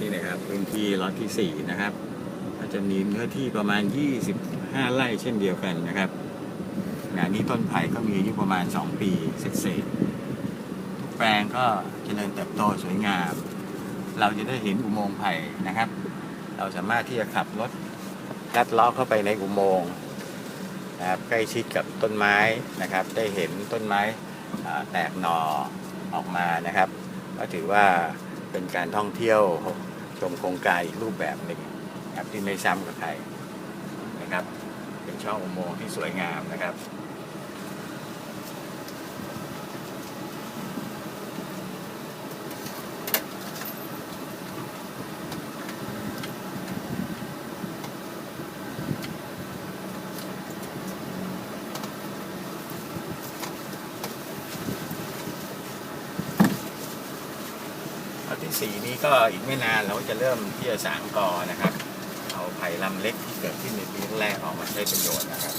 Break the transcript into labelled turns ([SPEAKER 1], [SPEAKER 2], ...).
[SPEAKER 1] นี่นะครับพื้นที่ล็อตที่ 4 นะครับ ก็จะมีเนื้อที่ประมาณ 25 ไร่เช่นเดียวกันนะครับงานนี้ต้นไผ่ก็มีอายุประมาณ 2 ปีเศษๆทุกแปลงก็เจริญเติบโตสวยงาม เราจะได้เห็นอุโมงค์ไผ่นะครับ เราสามารถที่จะขับรถลัดล้อเข้าไปในอุโมงค์นะครับใกล้ชิดกับต้นไม้นะครับ ได้เห็นต้นไม้แตกหน่อออกมานะครับ ก็ถือว่า เป็นการท่องเที่ยวชมโครงการอีกรูปแบบหนึ่งครับที่ไม่ซ้ำกับใครนะครับ เป็นช่องอุโมงค์ที่สวยงามนะครับ ที่สี่นี้ก็อีกไม่นานเราก็จะเริ่มที่จะสางกอนะครับ เอาไผ่ลำเล็กที่เกิดขึ้นในปีแรกออกมาใช้ประโยชน์นะครับ